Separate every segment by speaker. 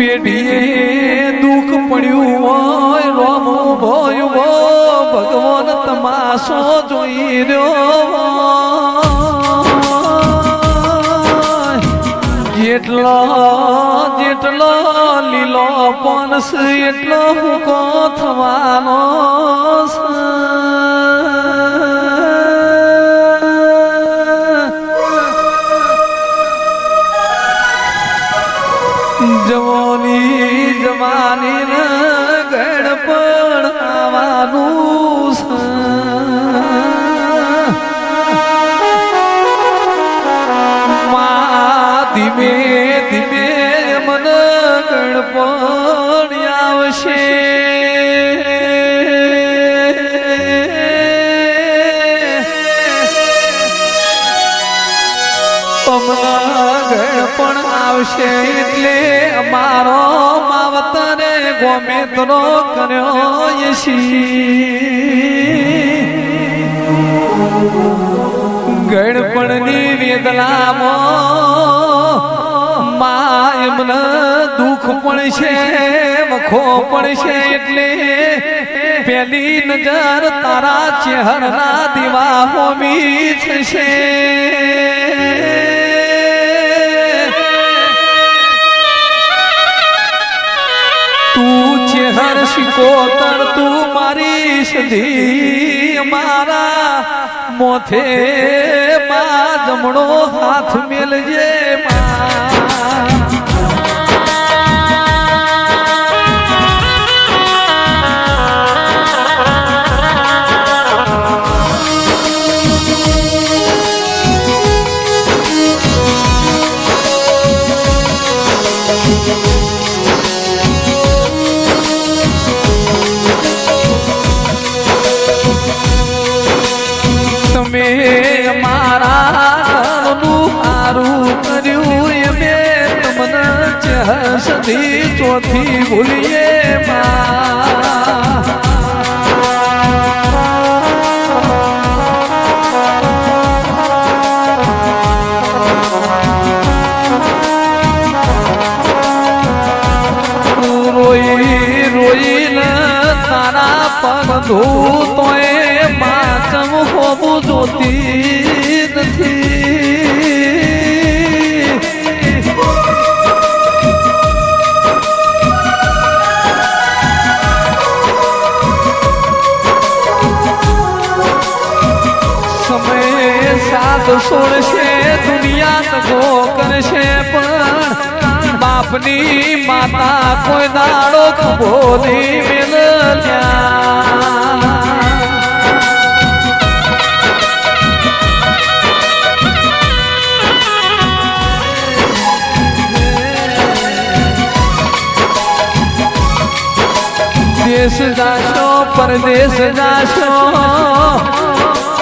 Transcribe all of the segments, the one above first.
Speaker 1: પેઢીએ દુઃખ પડ્યું હોય, રોમ ભોય ભગવાન તમાશો જોઈ રહ્યો જેટલો જેટલો લીલો પણ એટલો હુકો થવાનો આવશે એટલે અમારો માવતરે ગોમેતરો કર્યો યશી. ગણપણની વેદનામાં મા એમને દુઃખ પણ છે વખો પણ છે એટલે પેલી નજર તારા ચહેરના દીવા હોમી થશે. તું છે હર્ષ કોતર તું મારી સધી મારા મોથે માં જમણો હાથ મેલજે માં. તમે મારા ઘરનું સારું કર્યું એમે તમને ચહસથી ચોથી ભૂલીએ માં. રોઈ રોઈને તારા પગ ધૂ સાથ છોડશે દુનિયા સગો કરશે પણ બાપની માતા કોઈ દાડો ખભો નહીં મેલ્યા દેશ જાશો, પરદેશ જાશો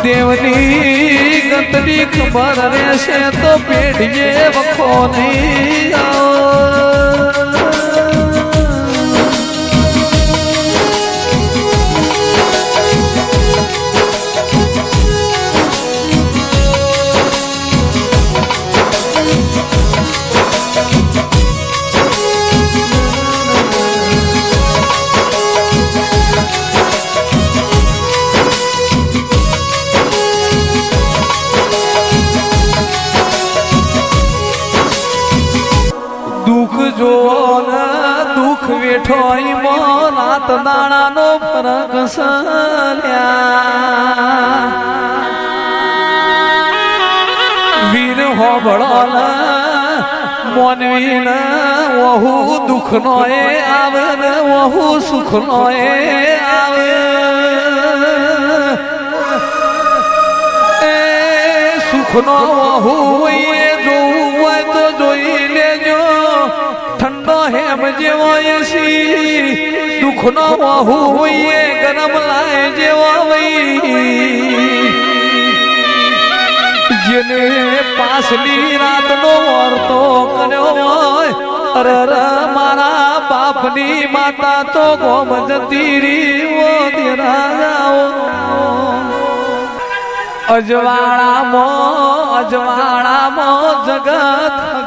Speaker 1: દેવની ગતની ખબર રહેશે તો પેઢીએ વખો નહીં આવો. ને દુઃખ વેઠો રાત દાણા નો ફરક વીર હોબળો ને મોનવી ને વહુ દુઃખ નો એ આવે ને વહુ સુખ નો એ આવે. એ સુખનો વહુ એ જોવું હોય તો જોઈ લેજો ઠંડો હેમ જેવો એસી દુઃખનો વાહુ હોઈએ, ગરમ લાય જેવો જેને પાછલી રાતનો વર્તો કર્યો હોય, અરે મારા બાપની માતા તો ગોમ જતી રી ઓ દેરાઓ અજવાળામાં અજવાળામાં જગત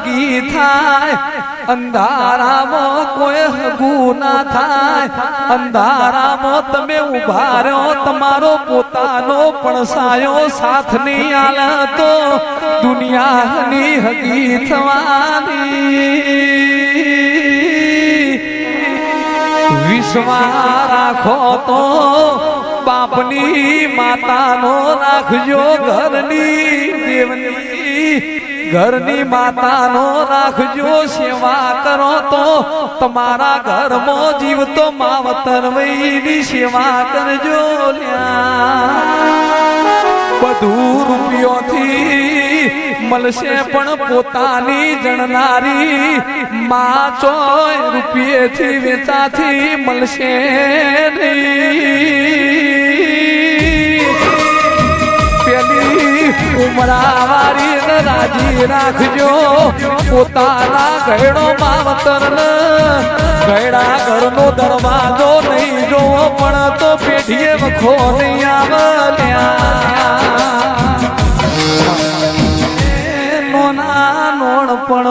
Speaker 1: હગી થાય. અંધારામાં કોઈ હગુ ના થાય. અંધારામાં તમે ઊભા રહ્યો તમારો પોતાનો પણ સાયો સાથ નહીં આલે તો દુનિયાની હગી થવાની. વિશ્વા રાખો તો બાપની માતાનો રાખજો ઘરની દેવની. ઘરની માતાનો રાખજો સેવા કરો તો. તમારા ઘરમાં જીવતો માવતર વૈની સેવા કરજો લ્યા. બધું રૂપિયોથી મળશે પણ પોતાની જણનારી માં ચોય રૂપિયેથી વેચાથી મળશે નહીં. પેલી ઉમરાવારી ને રાજી રાખજો. પોતાના ઘરનો માવતર ઘેડા ઘરનો દરવાજો નહીં જોવો, પણ તો પેઢીએ વખો નહીં આવલ્યા. પણ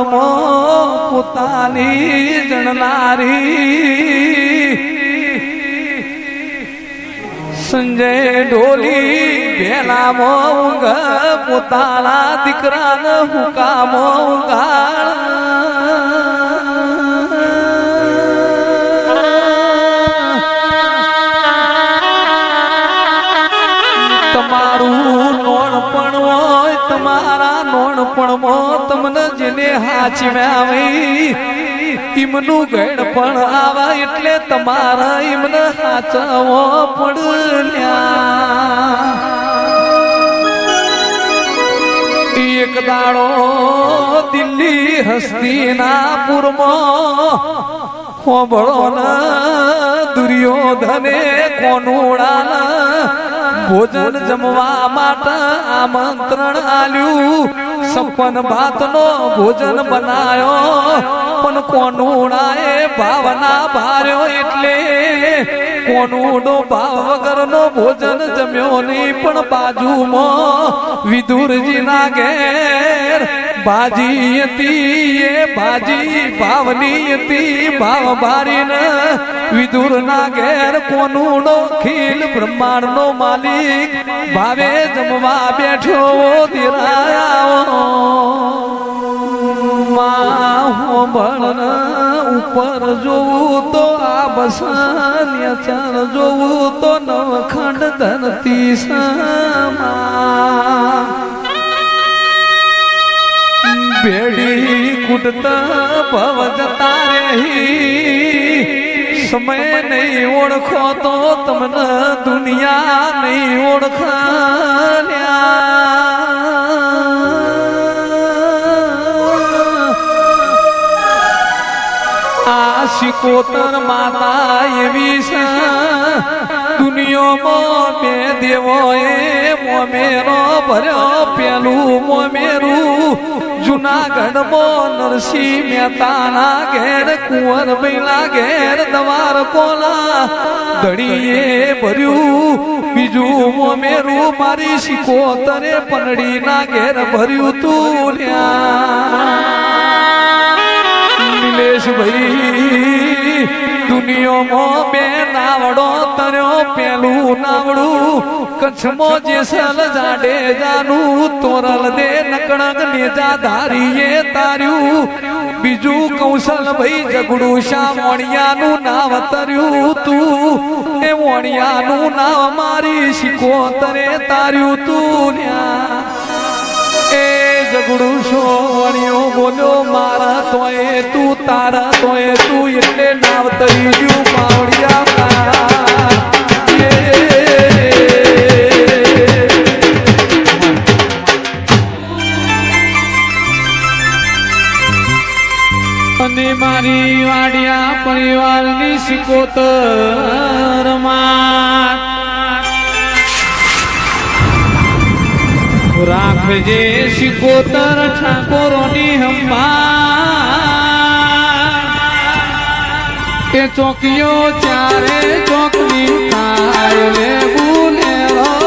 Speaker 1: પોતાની જણનારી. સંજય ઢોલી ભેલામાં મોંઘ પોતાના દીકરાને હુકા ઉગાડ તમારું નોણપણ હોય, તમારા નોણપણમાં તમને જેને હાચવ્યા હોય ઈમનું ગણ પણ આવા એટલે તમારા ઈમને સાચવો પડલ્યા. એક દાડો દિલ્હી હસ્તિનાપુરમાં હોબળો ન દુર્યોધને કોનુડા ભોજન જમવા માટે આમંત્રણ આલ્યું. સપન ભાતનો ભોજન બનાયો. પણ કોનુડાએ ભાવના ભાર્યો એટલે કોનુડો ભાવ વગરનો ભોજન જમ્યો નહીં, પણ બાજુમાં વિદુરજીના ઘેર ભાજી હતી, એ ભાજી ભાવની હતી, ભાવ ભારીને વિદુરના ઘેર કોનુડો ખીલ બ્રહ્માંડનો માલિક ભાવે જમવા બેઠો દિરાયા હોબળ ઉપર જોવું તો આ બસાન્ય ચર જોવું તો નવખંડ ધરતી સમા. બેડી કુટતા ભવ જતા રહી સમય નહીં ઓળખો તો તમને દુનિયા નહીં ઓળખાલ્યા શિકોતર માતા એવી છે. દુનિયામાં બે દેવોએ મોમેરો ભર્યો પેલું મોમેરું. જુનાગઢમાં નરસિંહ મહેતાના ઘેર, કુંવર બૈલા ઘેર, દવાર કોલા દડીએ ભર્યું. બીજું મોમેરું મારી શિકોતરે પનડીના ઘેર ભર્યું તું નિલેશભાઈ દુનિયામાં બે નાવડો તર્યો, પેલું નાવડું, કચ્છમાં જેસલ જાડે જાનું, તોરલ દે નકણક નેજા ધારીએ તાર્યું. બીજું કૌશલ ભાઈ જગડું શા વણિયાનું નાવ તર્યું તું. એ વણિયાનું નાવ મારી શીખો તરે તાર્યું તું એ જગડું વણિયો બોલ્યો, મારા તોય તું તારા, તોય તું એટલે નાવ તરી ગયું. અને મારી વાડિયા પરિવારની સિકોતરમાં રાખજે સિકોતર ઠાકોરોની હંભા ચોકીઓ ચારે ચોકની થાય લે બુલેરો